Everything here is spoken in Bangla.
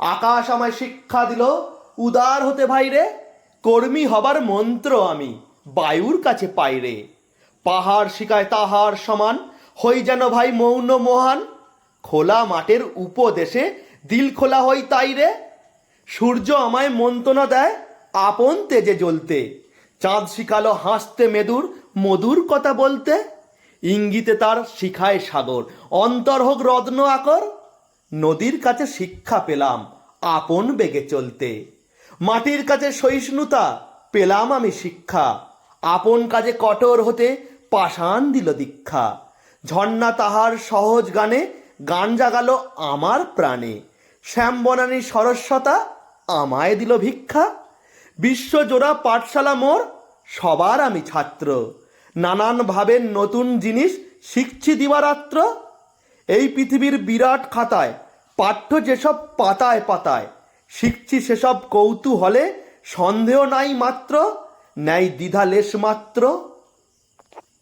আকাশ আমায় শিক্ষা দিল, উদার হতে ভাইরে কর্মী হবার মন্ত্র আমি, বায়ুর কাছে পাইরে পাহাড় শিকায় তাহার সমান, হই যেন ভাই মৌন মহান। খোলা মাঠের উপদেশে দিল খোলা হই তাই রে। সূর্য আমায় মন্ত্রণা দেয়, আপন তেজে জ্বলতে। চাঁদ শিখালো হাসতে মেদুর, মধুর কথা বলতে। ইঙ্গিতে তার শিখায় সাগর, অন্তর হোক রত্ন আকর। নদীর কাছে শিক্ষা পেলাম আপন বেগে চলতে। মাটির কাছে সহিষ্ণুতা, পেলাম আমি শিক্ষা। আপন কাজে কঠোর হতে পাষাণ দিল দীক্ষা। ঝর্ণা তাহার সহজ গানে, গান জাগাল আমার প্রাণে। শ্যামবনানী সরস্বতা আমায় দিল ভিক্ষা। বিশ্বজোড়া পাঠশালা মোর, সবার আমি ছাত্র। নানান ভাবের নতুন জিনিস শিখছি দিবারাত্র। এই পৃথিবীর বিরাট খাতায় পাঠ্য যেসব পাতায় পাতায় শিখছি সেসব কৌতূহলে সন্দেহ নাই মাত্র ন্যায় দ্বিধা লেশ মাত্র।